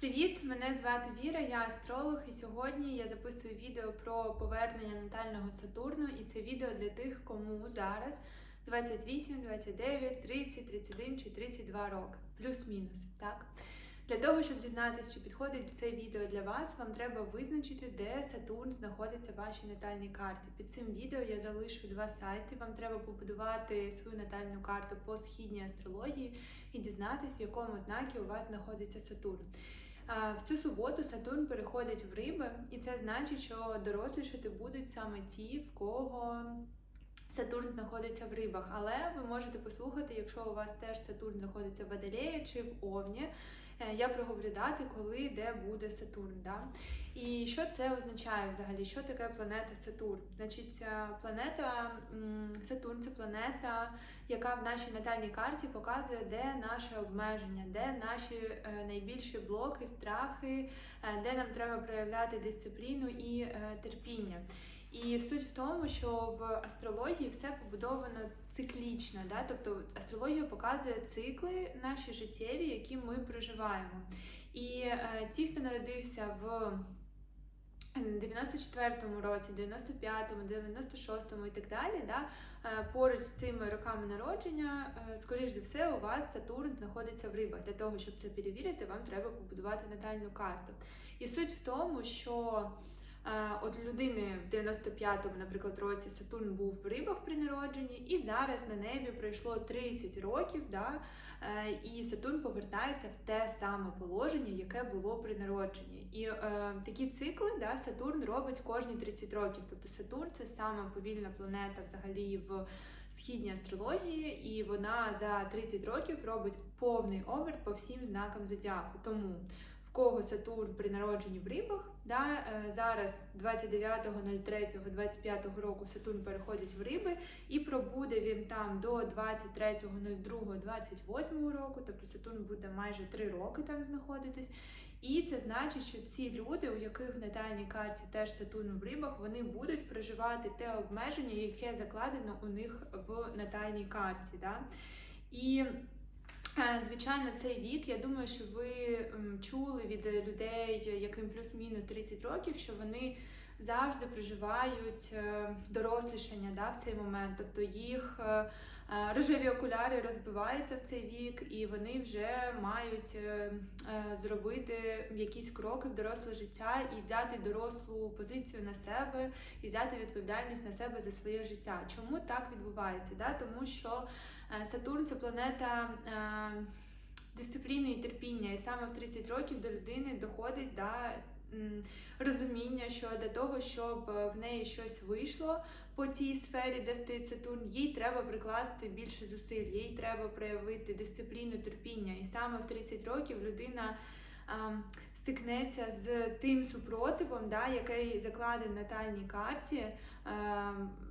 Привіт! Мене звати Віра, я астролог, і сьогодні я записую відео про повернення натального Сатурну. І це відео для тих, кому зараз 28, 29, 30, 31 чи 32 роки, плюс-мінус. Так? Для того, щоб дізнатися, чи підходить це відео для вас, вам треба визначити, де Сатурн знаходиться в вашій натальній карті. Під цим відео я залишу два сайти. Вам треба побудувати свою натальну карту по східній астрології і дізнатися, в якому знакі у вас знаходиться Сатурн. В цю суботу Сатурн переходить в риби, і це значить, що дорослішати будуть саме ті, в кого Сатурн знаходиться в рибах. Але ви можете послухати, якщо у вас теж Сатурн знаходиться в Водолеї чи в Овні. Е, Я проговорю дати, коли де буде Сатурн. Да? І що це означає взагалі? Що таке планета Сатурн? Значить, планета Сатурн це планета, яка в нашій натальній карті показує, де наше обмеження, де наші е, найбільші блоки, страхи, е, де нам треба проявляти дисципліну і терпіння. І суть в тому, що в астрології все побудовано циклічно, да? тобто астрологія показує цикли наші життєві, які ми проживаємо. І е, ті, хто народився в 94-му році, 95-му, 96-му і так далі, да, е, поруч з цими роками народження, е, скоріш за все, у вас Сатурн знаходиться в рибах. Для того, щоб це перевірити, вам треба побудувати натальну карту. І суть в тому, що от людини в 95-му, наприклад, році Сатурн був в рибах при народженні, і зараз на небі пройшло 30 років, да, е, і Сатурн повертається в те саме положення, яке було при народженні. І е, такі цикли да, Сатурн робить кожні 30 років. Тобто Сатурн це сама повільна планета взагалі в східній астрології, і вона за 30 років робить повний оберт по всім знакам зодіаку. Тому в кого Сатурн при народженні в рибах, да, е, зараз 29.03.25 року Сатурн переходить в риби, і пробуде він там до 23.02.28 року, тобто Сатурн буде майже 3 роки там знаходитись. І це значить, що ці люди, у яких в натальній карті теж Сатурн в рибах, вони будуть проживати те обмеження, яке закладено у них в натальній карті. Да? І Звичайно, цей вік. Я думаю, що ви чули від людей, яким плюс-мінус 30 років, що вони завжди проживають е, дорослішання да, в цей момент. Тобто їх е, е, рожеві окуляри розбиваються в цей вік, і вони вже мають е, е, зробити якісь кроки в доросле життя і взяти дорослу позицію на себе, і взяти відповідальність на себе за своє життя. Чому так відбувається? Да? Тому що Е, Сатурн це планета е, дисципліни і терпіння, і саме в 30 років до людини доходить да, розуміння, що для того, щоб е, в неї щось вийшло по тій сфері, де стоїть Сатурн, їй треба прикласти більше зусиль, їй треба проявити дисципліну, терпіння. І саме в 30 років людина. Стикнеться з тим супротивом, да, який закладений на натальній карті,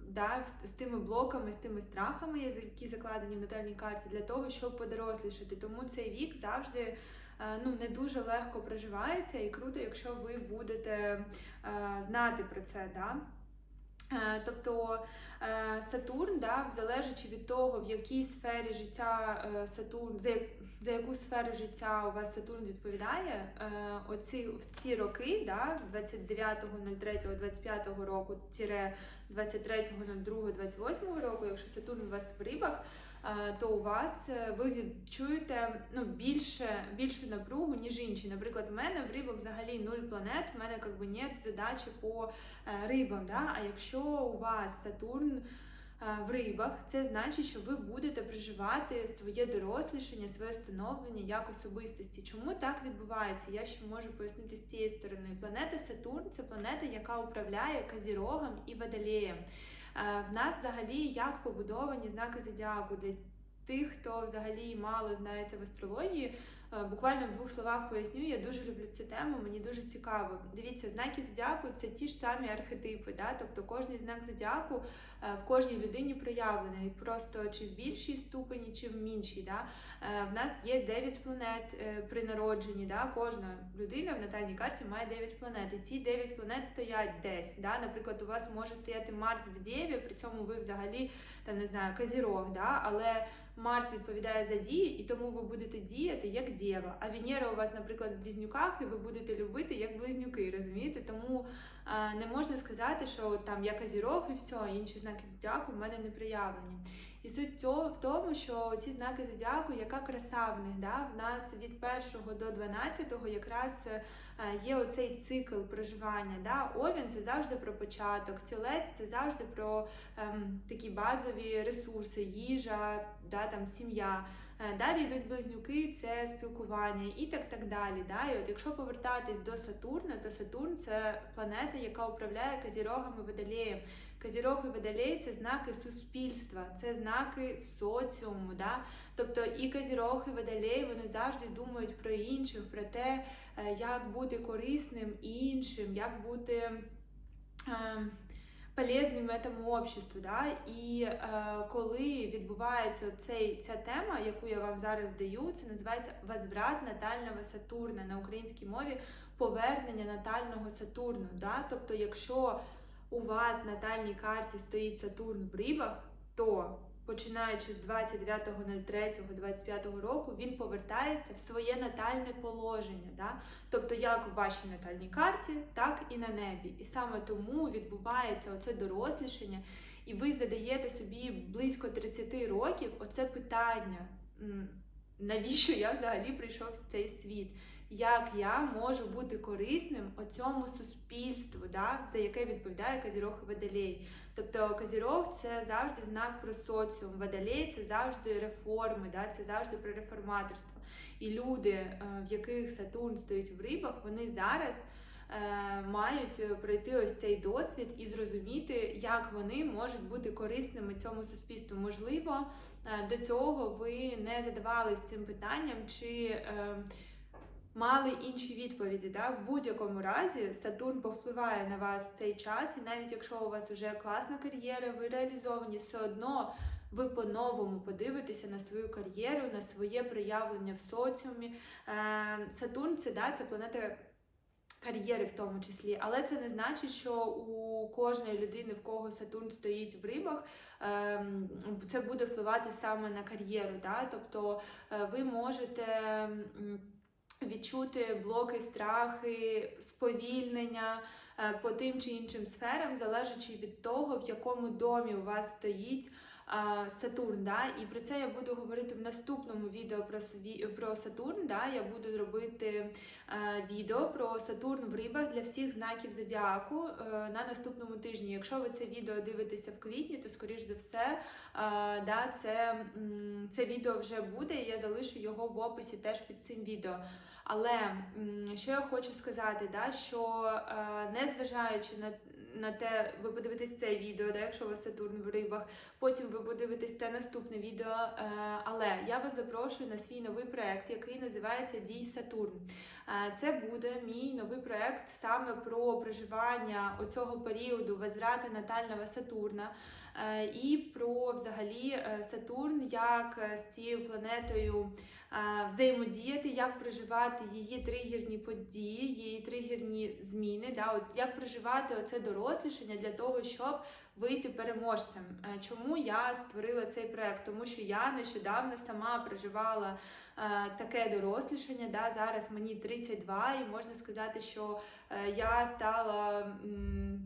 да, з тими блоками, з тими страхами, які закладені в натальній карті, для того, щоб подорослішати. Тому цей вік завжди ну, не дуже легко проживається, і круто, якщо ви будете е, знати про це. Да? Е, Тобто е, Сатурн, да, залежачи від того, в якій сфері життя е, Сатурн, за, за яку сферу життя у вас Сатурн відповідає, е, оці в ці роки, да, 29.03.25 року, тире 23.02.28 року, якщо Сатурн у вас в рибах, е, то у вас е, ви відчуєте ну, більше, більшу напругу, ніж інші. Наприклад, в мене в рибах взагалі нуль планет, в мене как би нет задачі по е, рибам. Да? А якщо у вас Сатурн е, в рибах, це значить, що ви будете проживати своє дорослішання, своє становлення як особистості. Чому так відбувається? Я ще можу пояснити з цієї сторони. Планета Сатурн це планета, яка управляє Казірогом і Водолеєм. Е, В нас взагалі як побудовані знаки зодіаку для тих, хто взагалі мало знається в астрології. Е, Буквально в двох словах поясню, я дуже люблю цю тему, мені дуже цікаво. Дивіться, знаки зодіаку це ті ж самі архетипи, да? тобто кожний знак зодіаку е, в кожній людині проявлений, просто чи в більшій ступені, чи в меншій. Да? Е, В нас є 9 планет при народженні. Да? Кожна людина в натальній карті має 9 планет. І ці 9 планет стоять десь. Да? Наприклад, у вас може стояти Марс в Дєві, при цьому ви взагалі там не знаю, Казірог, да? але Марс відповідає за дії, і тому ви будете діяти як дєва. А Венера у вас, наприклад, в близнюках, і ви будете любити як близнюки, розумієте? Тому а, не можна сказати, що там я казірог і все, інші знаки дяку в мене не проявлені. І суть в тому, що ці знаки зодіаку, яка краса в них, да? в нас від 1 до 12 якраз е, є оцей цикл проживання. Да? Овін це завжди про початок, тілець це завжди про ем, такі базові ресурси, їжа, да, там, сім'я. Е, Далі йдуть близнюки, це спілкування і так так далі. Да? І от якщо повертатись до Сатурна, то Сатурн це планета, яка управляє казірогами водолеєм. Казірог і водолей це знаки суспільства, це знаки соціуму. Да? Тобто і казірог, і водолей вони завжди думають про інших, про те, е, як бути корисним іншим, як бути. Е, полезним этому обществу, да? і е, коли відбувається цей, ця тема, яку я вам зараз даю, це називається возврат натального Сатурна на українській мові повернення натального Сатурну. Да? Тобто, якщо у вас в натальній карті стоїть Сатурн в рибах, то починаючи з 29.03.25 року, він повертається в своє натальне положення. Да? Тобто, як в вашій натальній карті, так і на небі. І саме тому відбувається оце дорослішання, і ви задаєте собі близько 30 років оце питання. Навіщо я взагалі прийшов в цей світ? Як я можу бути корисним оцьому суспільству, да, за яке відповідає Казірог і Водолей? Тобто Казірог це завжди знак про соціум, Водолей це завжди реформи, да, це завжди про реформаторство. І люди, е, в яких Сатурн стоїть в рибах, вони зараз е, мають пройти ось цей досвід і зрозуміти, як вони можуть бути корисними цьому суспільству. Можливо, е, до цього ви не задавались цим питанням, чи мали інші відповіді. Да? В будь-якому разі Сатурн повпливає на вас в цей час, і навіть якщо у вас вже класна кар'єра, ви реалізовані, все одно ви по-новому подивитеся на свою кар'єру, на своє проявлення в соціумі. Е, Сатурн це да, це планета. Кар'єри в тому числі, але це не значить, що у кожної людини, в кого Сатурн стоїть в рибах, ем, це буде впливати саме на кар'єру. Да? Тобто е, ви можете відчути блоки, страхи, сповільнення е, по тим чи іншим сферам, залежачи від того, в якому домі у вас стоїть. Сатурн, да, і про це я буду говорити в наступному відео про сві- про Сатурн. Да, я буду робити відео про Сатурн в рибах для всіх знаків зодіаку е, на наступному тижні. Якщо ви це відео дивитеся в квітні, то скоріш за все, да, це, це відео вже буде. і Я залишу його в описі теж під цим відео. Але що я хочу сказати, да, що е, незважаючи на, на те, ви подивитесь це відео, да, якщо у вас Сатурн в рибах, потім ви подивитесь те наступне відео. Е, але я вас запрошую на свій новий проект, який називається Дій Сатурн. Е, Це буде мій новий проект саме про проживання оцього періоду возврата натального Сатурна. е, І про взагалі Сатурн, як з цією планетою взаємодіяти, як проживати її тригерні події, її тригерні зміни, да, от як проживати оце дорослішання для того, щоб вийти переможцем. Е, Чому я створила цей проект? Тому що я нещодавно сама проживала е, таке дорослішання. Да, зараз мені 32, і можна сказати, що е, я стала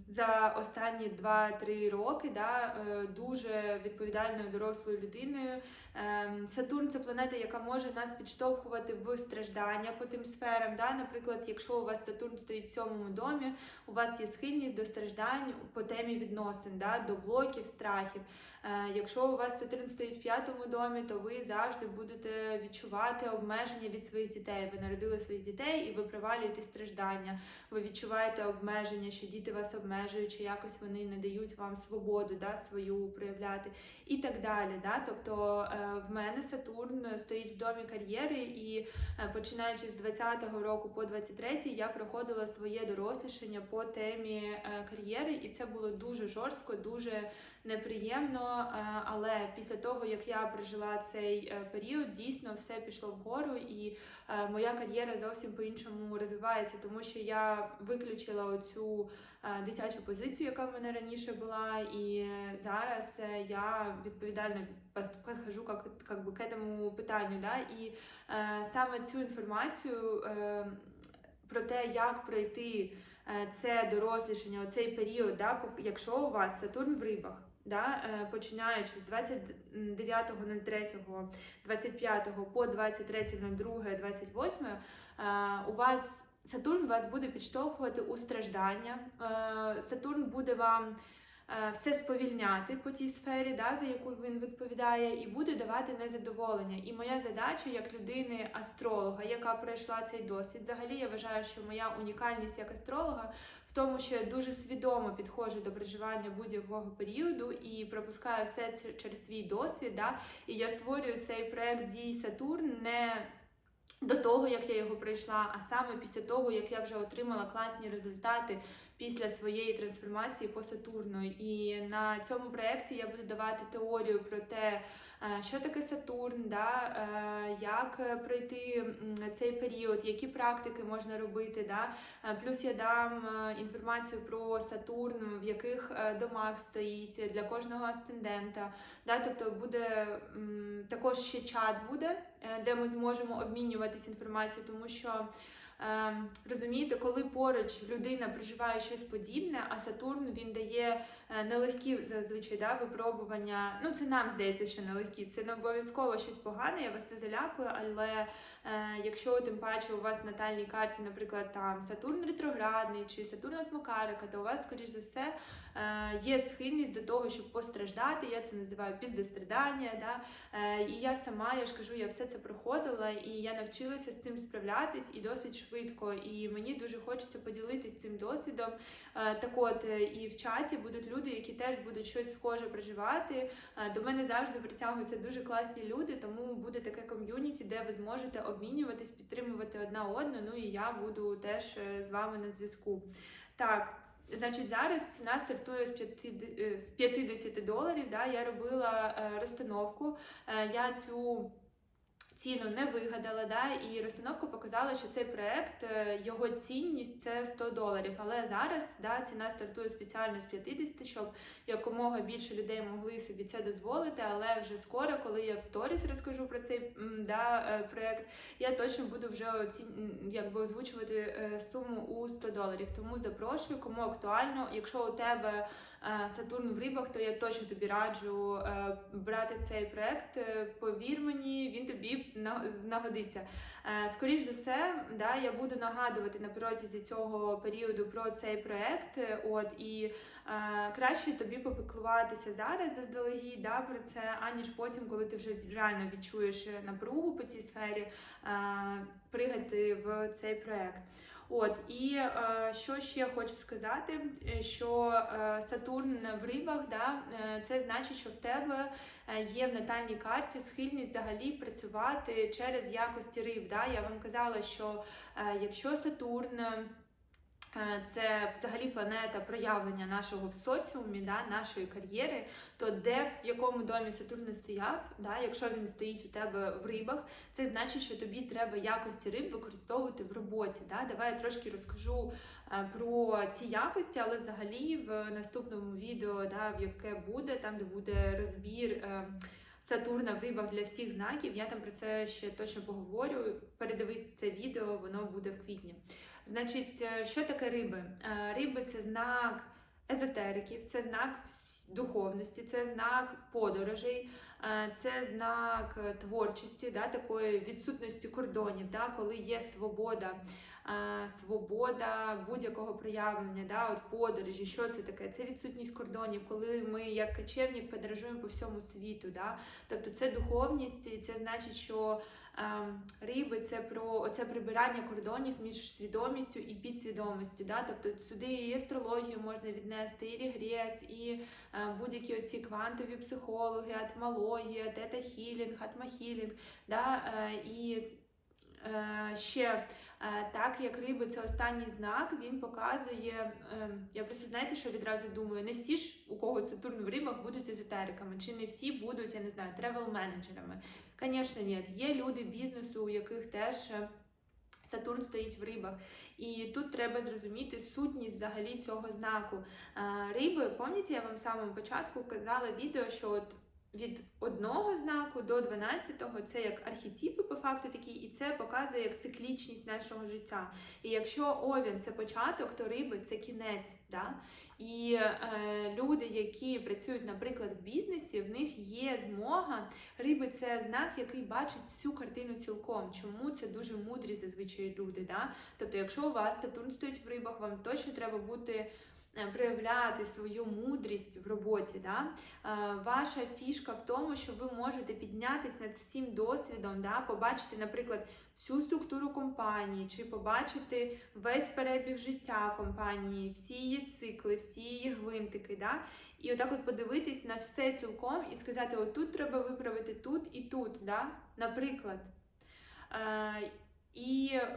за останні 2-3 роки да, дуже відповідальною дорослою людиною. Ем, Сатурн це планета, яка може нас підштовхувати в страждання по тим сферам. Да? Наприклад, якщо у вас Сатурн стоїть в сьомому домі, у вас є схильність до страждань по темі відносин, да? до блоків, страхів. Е, Якщо у вас Сатурн стоїть в п'ятому домі, то ви завжди будете відчувати обмеження від своїх дітей. Ви народили своїх дітей і ви провалюєте страждання. Ви відчуваєте обмеження, що діти вас обмежують, чи якось вони не дають вам свободу да, свою проявляти і так далі. Да? Тобто е, в мене Сатурн стоїть в домі кар'єри, і е, починаючи з 20-го року по 23-й я проходила своє дорослішання по темі кар'єри, і це було дуже жорстко, дуже неприємно. Е, Але після того, як я прожила цей е, період, дійсно все пішло вгору, і е, моя кар'єра зовсім по-іншому розвивається, тому що я виключила оцю дитячу позицію, яка в мене раніше була, і зараз я відповідально від- підхожу как, как к этому питанню. Да? І саме цю інформацію про те, як пройти це дорослішання, оцей період, да, якщо у вас Сатурн в рибах. Да, е, починаючи з 29.03, 25 по 23.02, 28, е, у вас Сатурн вас буде підштовхувати у страждання. Е, Сатурн буде вам все сповільняти по тій сфері, да, за яку він відповідає, і буде давати незадоволення. І моя задача як людини астролога, яка пройшла цей досвід, взагалі я вважаю, що моя унікальність як астролога в тому, що я дуже свідомо підходжу до проживання будь-якого періоду і пропускаю все це через свій досвід. Да, і я створюю цей проект дій Сатурн не до того, як я його пройшла, а саме після того, як я вже отримала класні результати після своєї трансформації по Сатурну. І на цьому проєкті я буду давати теорію про те, е, що таке Сатурн, да, е, як пройти цей період, які практики можна робити. Да. Е, Плюс я дам інформацію про Сатурн, в яких домах стоїть для кожного асцендента. Да, тобто буде також ще чат буде, де ми зможемо обмінюватись інформацією, тому що. Е, Розумієте, коли поруч людина проживає щось подібне, а Сатурн він дає нелегкі зазвичай да, випробування. Ну це нам здається, що нелегкі. Це не обов'язково щось погане, я вас не залякую, але е, якщо тим паче у вас в натальній карті, наприклад, там Сатурн ретроградний чи Сатурн от Макарика, то у вас, скоріш за все, е, є схильність до того, щоб постраждати. Я це називаю піздострадання. Да? Е, І я сама, я ж кажу, я все це проходила, і я навчилася з цим справлятись і досить швидко. І мені дуже хочеться поділитись цим досвідом. Е, Так от е, і в чаті будуть люди, які теж будуть щось схоже проживати. Е, До мене завжди притягуються дуже класні люди, тому буде таке ком'юніті, де ви зможете обмінюватись, підтримувати одна одну. Ну і я буду теж е, з вами на зв'язку. Так. Значить, зараз ціна стартує з 50, е, з 50 доларів. Да? Я робила розстановку. Я цю ціну не вигадала, да? і розстановка показала, що цей проект, е, його цінність це 100 доларів. Але зараз да, ціна стартує спеціально з 50, щоб якомога більше людей могли собі це дозволити. Але вже скоро, коли я в сторіс розкажу про цей да, е, проект, я точно буду вже оці... якби озвучувати е, суму у 100 доларів. Тому запрошую, кому актуально. Якщо у тебе Сатурн в рибах, то я точно тобі раджу е, брати цей проект. Е, Повір мені, він тобі на- знагодиться. Е, Скоріш за все, да, я буду нагадувати на протязі цього періоду про цей проект. е, От і е, краще тобі попіклуватися зараз заздалегідь да, про це, аніж потім, коли ти вже реально відчуєш напругу по цій сфері, е, пригати в цей проект. От і е, що ще хочу сказати, е, що е, Сатурн в рибах, да, е, це значить, що в тебе е, є в натальній карті схильність взагалі працювати через якості риб. Да? Я вам казала, що е, якщо Сатурн. Е, Це взагалі планета проявлення нашого в соціумі, да, нашої кар'єри. То де в якому домі Сатурн не стояв, да, якщо він стоїть у тебе в рибах, це значить, що тобі треба якості риб використовувати в роботі. Да? Давай я трошки розкажу е, про ці якості, але взагалі в наступному відео, да, в яке буде, там де буде розбір. е, Сатурна в рибах для всіх знаків. Я там про це ще точно поговорю. Передивись це відео, воно буде в квітні. Значить, е, що таке риби? Е, Риби це знак езотериків, це знак духовності, це знак подорожей, е, це знак творчості, да, такої відсутності кордонів, да, коли є свобода. Свобода будь-якого проявлення, да, от подорожі, що це таке? Це відсутність кордонів, коли ми як кочевник подорожуємо по всьому світу. Да? Тобто це духовність, і це значить, що ем, риби це про оце прибирання кордонів між свідомістю і підсвідомістю. Да? Тобто сюди і астрологію можна віднести, і регрес, і е, будь-які оці квантові психологи, атмологія, тета-хілінг, атмахілінг, да? е, і ще е, так як риби це останній знак, він показує. е, Я просто знаєте, що відразу думаю, не всі ж у кого Сатурн в рибах будуть езотериками, чи не всі будуть, я не знаю, тревел-менеджерами. Звісно, ні. Є люди бізнесу, у яких теж. е, Сатурн стоїть в рибах, і тут треба зрозуміти сутність взагалі цього знаку. Е, Риби, пам'ятаєте, я вам в самому початку казала відео, що от від одного знаку до 12-го це як архетипи по факту такі, і це показує як циклічність нашого життя. І якщо овін це початок, то риби це кінець. Да? І е, люди, які працюють, наприклад, в бізнесі, в них є змога. Риби це знак, який бачить всю картину цілком. Чому це дуже мудрі зазвичай люди? Да? Тобто, якщо у вас Сатурн стоїть в рибах, вам точно треба бути. Е, Проявляти свою мудрість в роботі. Да? Е, Ваша фішка в тому, що ви можете піднятися над всім досвідом, да? побачити, наприклад, всю структуру компанії, чи побачити весь перебіг життя компанії, всі її цикли, всі її гвинтики. Да? І отак от подивитись на все цілком і сказати: отут треба виправити тут і тут, да? наприклад. Е, І е,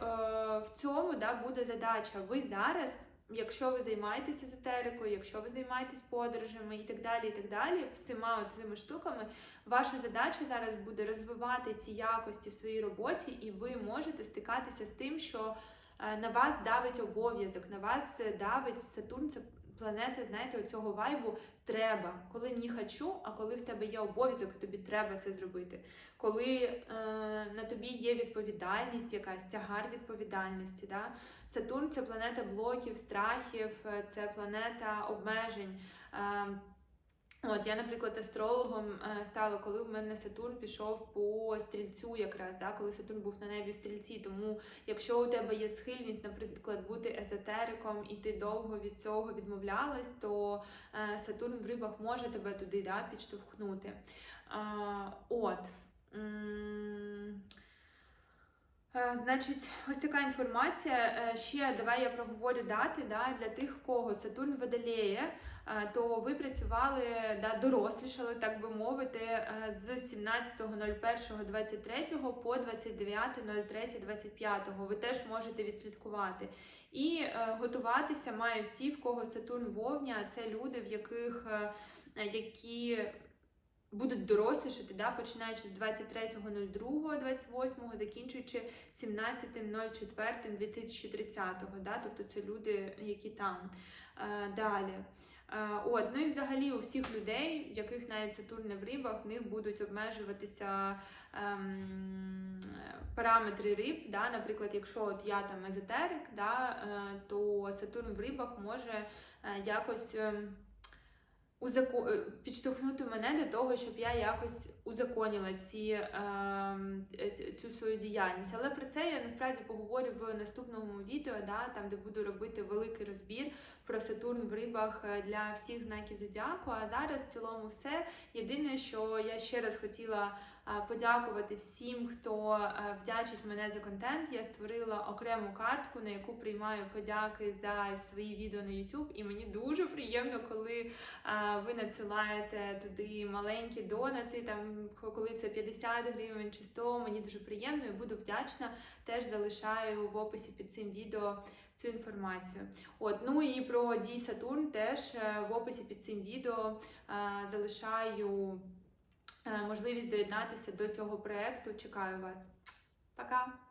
в цьому да, буде задача. Ви зараз. Якщо ви займаєтесь езотерикою, якщо ви займаєтесь подорожами і так далі, і так далі, всіма цими штуками, ваша задача зараз буде розвивати ці якості в своїй роботі, і ви можете стикатися з тим, що е, на вас давить обов'язок, на вас е, давить Сатурн, це планета, знаєте, оцього вайбу треба. Коли не хочу, а коли в тебе є обов'язок, тобі треба це зробити. Коли е, на тобі є відповідальність, якась тягар відповідальності. Да? Сатурн це планета блоків, страхів, е, це планета обмежень. Е, От я, наприклад, астрологом е, стала, коли в мене Сатурн пішов по стрільцю, якраз да, коли Сатурн був на небі в стрільці. Тому, якщо у тебе є схильність, наприклад, бути езотериком, і ти довго від цього відмовлялась, то е, Сатурн в рибах може тебе туди да, підштовхнути. А, от. Е, Значить, ось така інформація. Е, Ще давай я проговорю дати да, для тих, кого Сатурн водолеє, е, то ви працювали, да, дорослішали, так би мовити, з 17.01.23 по 29.03.25. Ви теж можете відслідкувати. І готуватися мають ті, в кого Сатурн вовня, це люди, в яких які будуть дорослішати, да, починаючи з 23.02.28, закінчуючи 17.04.2030, да, тобто це люди, які там. Е, далі. Е, От, ну і взагалі у всіх людей, в яких навіть Сатурн не в рибах, в них будуть обмежуватися ем, параметри риб. Да? Наприклад, якщо от я там езотерик, да, е, то Сатурн в рибах може е, якось. Е, підштовхнути мене до того, щоб я якось узаконила ці, ем, цю свою діяльність. Але про це я насправді поговорю в наступному відео, да, там де буду робити великий розбір про Сатурн в рибах е, для всіх знаків зодіаку. А зараз в цілому все. Єдине, що я ще раз хотіла е, подякувати всім, хто е, вдячить мене за контент. Я створила окрему картку, на яку приймаю подяки за свої відео на YouTube. І мені дуже приємно, коли ви надсилаєте туди маленькі донати, там коли це 50 гривень чи 100, мені дуже приємно і буду вдячна. Теж залишаю в описі під цим відео цю інформацію. От, ну і про дій Сатурн теж е, в описі під цим відео е, залишаю е, можливість доєднатися до цього проекту. Чекаю вас. Пока!